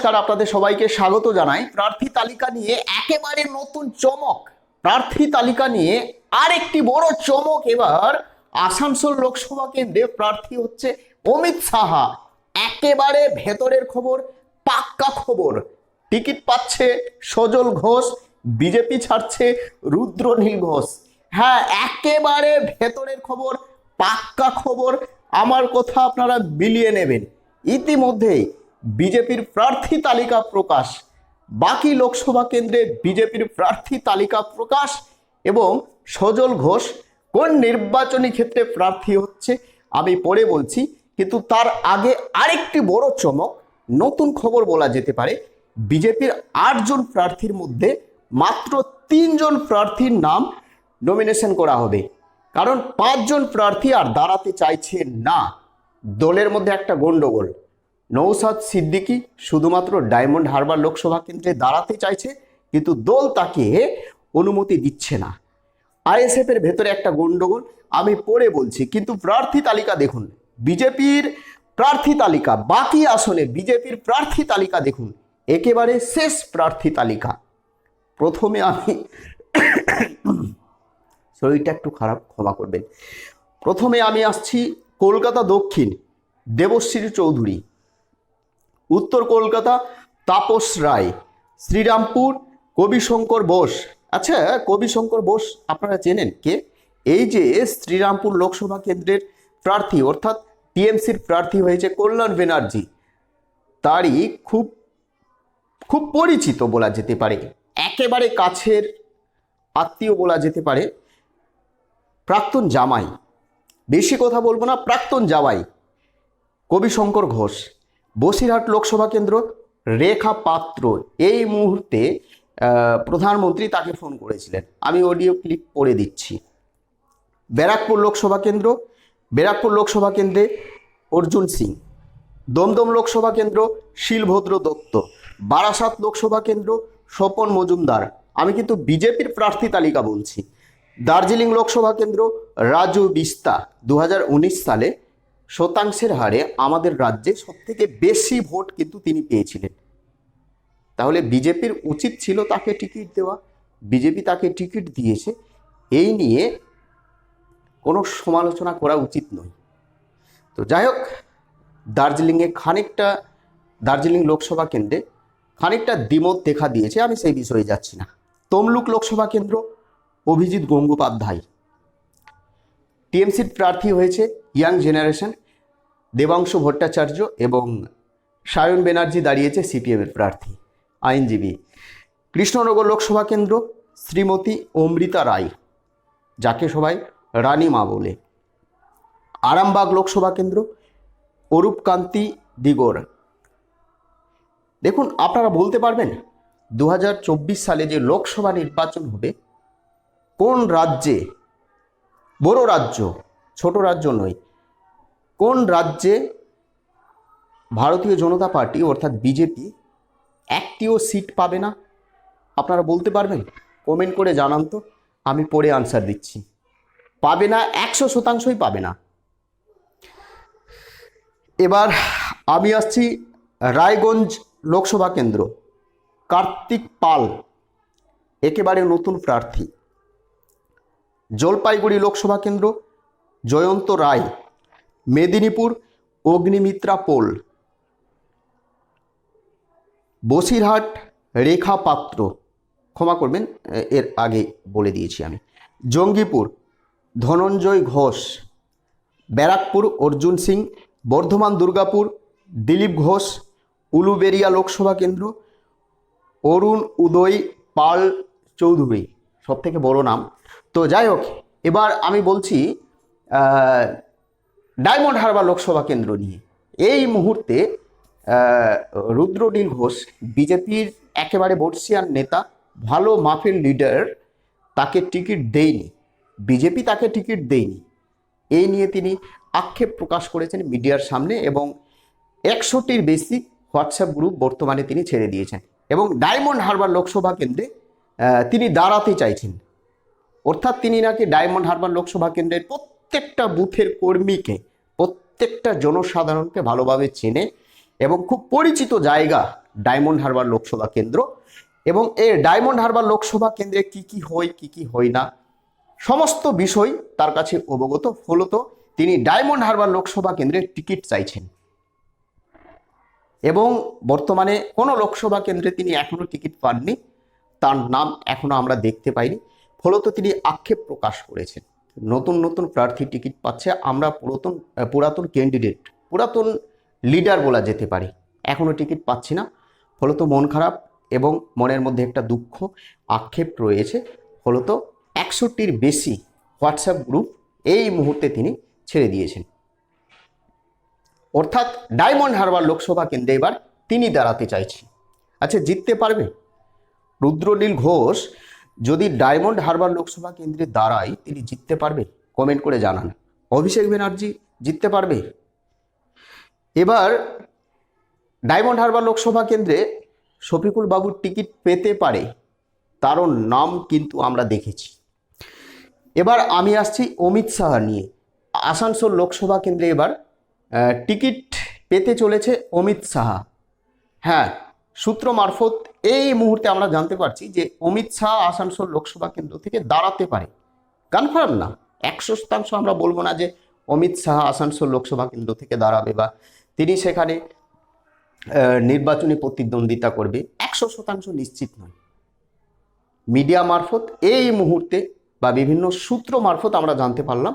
নমস্কার, আপনাদের সবাইকে স্বাগত জানাই। প্রার্থী তালিকা নিয়ে একেবারে নতুন চমক। প্রার্থী তালিকা নিয়ে আরেকটি বড় চমক এবার আসানসোল লোকসভা কেন্দ্রে প্রার্থী হচ্ছে অমিত সাহা। একেবারে ভেতরের খবর, পাক্কা খবর। টিকিট পাচ্ছে সজল ঘোষ, বিজেপি ছাড়ছে রুদ্রনীল ঘোষ। হ্যাঁ একেবারে ভেতরের খবর, পাক্কা খবর। আমার কথা আপনারা বিলিয়ে নেবেন। ইতিমধ্যেই বিজেপির প্রার্থী তালিকা প্রকাশ। বাকি লোকসভা কেন্দ্রে বিজেপির প্রার্থী তালিকা প্রকাশ এবং সজল ঘোষ কোন নির্বাচনী ক্ষেত্রে প্রার্থী হচ্ছে, আমি পরে বলছি, কিন্তু তার আগে আরেকটি বড় চমক, নতুন খবর বলা যেতে পারে, বিজেপির আটজন প্রার্থীর মধ্যে মাত্র তিনজন প্রার্থীর নাম নমিনেশন করা হবে। কারণ পাঁচজন প্রার্থী আর দাঁড়াতে চাইছে না। দলের মধ্যে একটা গন্ডগোল। নৌসাদ সিদ্দিকী শুধুমাত্র ডায়মন্ড হারবার লোকসভা কেন্দ্রে দাঁড়াতে চাইছে, কিন্তু দল তাকে অনুমতি দিচ্ছে না। আইএসএফ এর ভেতরে একটা গন্ডগোল আমি পরে বলছি, কিন্তু প্রার্থী তালিকা দেখুন, বিজেপির প্রার্থী তালিকা, বাকি আসনে বিজেপির প্রার্থী তালিকা দেখুন, একেবারে শেষ প্রার্থী তালিকা। প্রথমে আমি শরীরটা একটু খারাপ, ক্ষমা করবেন। প্রথমে আমি আসছি কলকাতা দক্ষিণ, দেবশ্রী চৌধুরী। উত্তর কলকাতা, তাপস রায়, শ্রীরামপুর, কবিশঙ্কর বোস। আচ্ছা কবিশঙ্কর বোস আপনারা চেনেন কে? এই যে শ্রীরামপুর লোকসভা কেন্দ্রের প্রার্থী, অর্থাৎ টিএমসির প্রার্থী হয়েছে কল্যাণ ব্যানার্জি। তারই খুব খুব পরিচিত বলা যেতে পারে। একেবারে কাছের আত্মীয় বলা যেতে পারে। প্রাক্তন জামাই। বেশি কথা বলব না, প্রাক্তন জামাই, কবিশঙ্কর ঘোষ। বসিরহাট লোকসভা কেন্দ্র রেখা পাত্র। এই মুহূর্তে প্রধানমন্ত্রী তাকে ফোন করেছিলেন। আমি অডিও ক্লিপ পড়ে দিচ্ছি। ব্যারাকপুর লোকসভা কেন্দ্র, ব্যারাকপুর লোকসভা কেন্দ্রে অর্জুন সিং। দমদম লোকসভা কেন্দ্র, শিলভদ্র দত্ত। বারাসাত লোকসভা কেন্দ্র, স্বপন মজুমদার। আমি কিন্তু বিজেপির প্রার্থী তালিকা বলছি। দার্জিলিং লোকসভা কেন্দ্র, রাজু বিস্তা। দু হাজার উনিশ সালে শতাংশের হারে আমাদের রাজ্যে সবথেকে বেশি ভোট কিন্তু তিনি পেয়েছিলেন। তাহলে বিজেপির উচিত ছিল তাকে টিকিট দেওয়া। বিজেপি তাকে টিকিট দিয়েছে। এই নিয়ে কোনো সমালোচনা করা উচিত নয়। তো যাই হোক, দার্জিলিংয়ে খানিকটা, দার্জিলিং লোকসভা কেন্দ্রে খানিকটা দ্বিমত দেখা দিয়েছে। আমি সেই বিষয়ে যাচ্ছি না। তমলুক লোকসভা কেন্দ্র, অভিজিৎ গঙ্গোপাধ্যায়। টিএমসির প্রার্থী হয়েছে ইয়াং জেনারেশন দেবাংশু ভট্টাচার্য এবং সায়ন ব্যানার্জি দাঁড়িয়েছে সিপিএমের প্রার্থী, আইনজীবী। কৃষ্ণনগর লোকসভা কেন্দ্র, শ্রীমতী অমৃতা রায়, যাকে সবাই রানী মা বলে। আরামবাগ লোকসভা কেন্দ্র, অরূপকান্তি দিগর। দেখুন, আপনারা বলতে পারবেন দু হাজার চব্বিশ সালে যে লোকসভা নির্বাচন হবে, কোন রাজ্যে বড় রাজ্য, ছোট রাজ্য নয়। কোন রাজ্যে ভারতীয় জনতা পার্টি, অর্থাৎ বিজেপি, একটিও সিট পাবে না? আপনারা বলতে পারবেন? কমেন্ট করে জানান তো, আমি পরে আনসার দিচ্ছি। পাবে না, একশো শতাংশই পাবে না। এবার আমি আসছি রায়গঞ্জ লোকসভা কেন্দ্র। কার্তিক পাল, একেবারে নতুন প্রার্থী। জলপাইগুড়ি লোকসভা কেন্দ্র, জয়ন্ত রায়, মেদিনীপুর, অগ্নিমিত্রা পোল। বসিরহাট, রেখা পাত্র। ক্ষমা করবেন এর আগে বলে দিয়েছি আমি। জঙ্গিপুর, ধনঞ্জয় ঘোষ। ব্যারাকপুর, অর্জুন সিং। বর্ধমান, দুর্গাপুর, দিলীপ ঘোষ। উলুবেরিয়া লোকসভা কেন্দ্র, অরুণ উদয় পাল চৌধুরী। সব থেকে বড় নাম তো যাই হোক, এবার আমি বলছি ডায়মন্ড হারবার লোকসভা কেন্দ্র নিয়ে। এই মুহূর্তে রুদ্রনীল ঘোষ, বিজেপির একেবারে বর্ষিয়ান নেতা, ভালো মাফিল লিডার, তাকে টিকিট দেয়নি। বিজেপি তাকে টিকিট দেয়নি। এই নিয়ে তিনি আক্ষেপ প্রকাশ করেছেন মিডিয়ার সামনে এবং একশোটির বেশি হোয়াটসঅ্যাপ গ্রুপ বর্তমানে তিনি ছেড়ে দিয়েছেন এবং ডায়মন্ড হারবার লোকসভা কেন্দ্রে তিনি দাঁড়াতে চাইছেন। অর্থাৎ তিনি নাকি ডায়মন্ড হারবার লোকসভা কেন্দ্রের প্রত্যেকটা বুথের কর্মীকে, প্রত্যেকটা জনসাধারণকে ভালোভাবে চেনে এবং খুব পরিচিত জায়গা ডায়মন্ড হারবার লোকসভা কেন্দ্র। এবং এই ডায়মন্ড হারবার লোকসভা কেন্দ্রে কি কি হয়, কি কি হয় না, সমস্ত বিষয় তার কাছে অবগত। ফলত তিনি ডায়মন্ড হারবার লোকসভা কেন্দ্রের টিকিট চাইছেন। এবং বর্তমানে কোনো লোকসভা কেন্দ্রে তিনি এখনও টিকিট পাননি। তার নাম এখনও আমরা দেখতে পাইনি। ফলত তিনি আক্ষেপ প্রকাশ করেছেন। নতুন নতুন প্রার্থী টিকিট পাচ্ছে আমরা পুরাতন পুরাতন ক্যান্ডিডেট পুরাতন লিডার বলা যেতে পারে। এখনও টিকিট পাচ্ছি না। ফলত মন খারাপ এবং মনের মধ্যে একটা দুঃখ, আক্ষেপ রয়েছে। ফলত একশোটির বেশি হোয়াটসঅ্যাপ গ্রুপ এই মুহূর্তে তিনি ছেড়ে দিয়েছেন। অর্থাৎ ডায়মন্ড হারবার লোকসভা কেন্দ্রে এবার তিনি দাঁড়াতে চাইছেন। আচ্ছা জিততে পারবে? রুদ্রনীল ঘোষ যদি ডায়মন্ড হারবার লোকসভা কেন্দ্রে দাঁড়ায়, তিনি জিততে পারবেন? কমেন্ট করে জানান। অভিষেক ব্যানার্জি জিততে পারবে? এবার, ডায়মন্ড হারবার লোকসভা কেন্দ্রে শফিকুল বাবুর টিকিট পেতে পারে। তারও নাম কিন্তু আমরা দেখেছি। এবার আমি আসছি অমিত শাহ নিয়ে। আসানসোল লোকসভা কেন্দ্রে এবার টিকিট পেতে চলেছে অমিত শাহ হ্যাঁ সূত্র মারফত এই মুহূর্তে আমরা জানতে পারছি যে অমিত শাহ আসানসোল লোকসভা কেন্দ্র থেকে দাঁড়াতে পারে। কনফার্ম না, একশো শতাংশ আমরা বলব না যে অমিত শাহ আসানসোল লোকসভা কেন্দ্র থেকে দাঁড়াবে বা তিনি সেখানে নির্বাচনী প্রতিদ্বন্দ্বিতা করবে, একশো শতাংশ নিশ্চিত নয়। মিডিয়া মারফত এই মুহূর্তে বা বিভিন্ন সূত্র মারফত আমরা জানতে পারলাম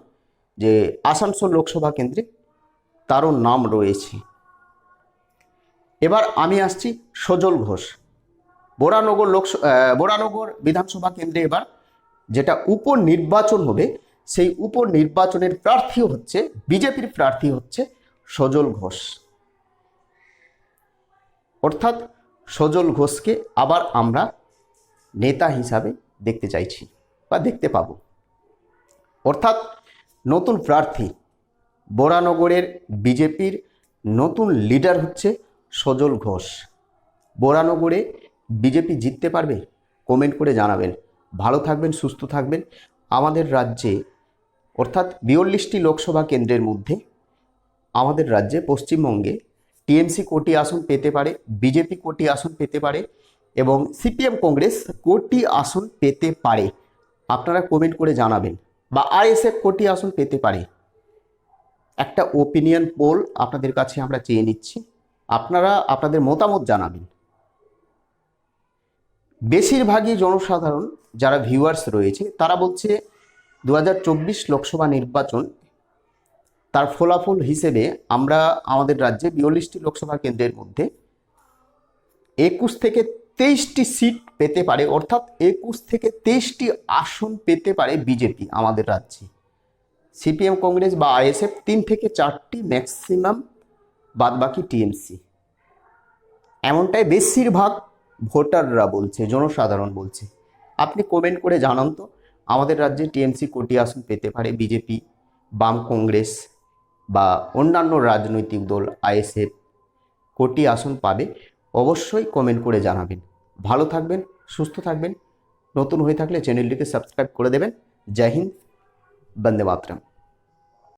যে আসানসোল লোকসভা কেন্দ্রে তারও নাম রয়েছে। এবার আমি আসছি সজল ঘোষ। বোরানগর লোক বোরানগর বিধানসভা কেন্দ্রে এবার যেটা উপনির্বাচন হবে, সেই উপনির্বাচনের প্রার্থী হচ্ছে, বিজেপির প্রার্থী হচ্ছে সজল ঘোষ। অর্থাৎ সজল ঘোষকে আবার আমরা নেতা হিসাবে দেখতে চাইছি বা দেখতে পাবো। অর্থাৎ নতুন প্রার্থী, বোরানগরের বিজেপির নতুন লিডার হচ্ছে সজল ঘোষ। বোরানগরে বিজেপি জিততে পারবে? কমেন্ট করে জানাবেন। ভালো থাকবেন, সুস্থ থাকবেন। আমাদের রাজ্যে, অর্থাৎ বিয়াল্লিশটি লোকসভা কেন্দ্রের মধ্যে আমাদের রাজ্যে পশ্চিমবঙ্গে টিএমসি কোটি আসন পেতে পারে, বিজেপি কোটি আসন পেতে পারে এবং সিপিএম কংগ্রেস কোটি আসন পেতে পারে। আপনারা কমেন্ট করে জানাবেন। বা আইএসএফ কোটি আসন পেতে পারে। একটা ওপিনিয়ন পোল আপনাদের কাছে আমরা চেয়ে নিচ্ছি। আপনারা আপনাদের মতামত জানাবেন। বেশিরভাগই জনসাধারণ যারা ভিউয়ার্স রয়েছে, তারা বলছে দু হাজার চব্বিশ লোকসভা নির্বাচন তার ফলাফল হিসেবে আমরা আমাদের রাজ্যে বিয়াল্লিশটি লোকসভা কেন্দ্রের মধ্যে একুশ থেকে তেইশটি সিট পেতে পারে, অর্থাৎ একুশ থেকে তেইশটি আসন পেতে পারে বিজেপি আমাদের রাজ্যে। সিপিএম, কংগ্রেস বা আইএসএফ তিন থেকে চারটি ম্যাক্সিমাম বাদবাকি টিএমসি। এমনটাই বেশিরভাগ ভোটাররা বলছে, জনসাধারণ বলছে। আপনি কমেন্ট করে জানান তো, আমাদের রাজ্যে টিএমসি কোটি আসন পেতে পারে বিজেপি, বাম কংগ্রেস বা অন্যান্য রাজনৈতিক দল, আইএসএফ, কোটি আসন পাবে, অবশ্যই কমেন্ট করে জানাবেন। ভালো থাকবেন, সুস্থ থাকবেন, নতুন হয়ে থাকলে চ্যানেলটিকে সাবস্ক্রাইব করে দেবেন। জয় হিন্দ, বন্দে মাতরম।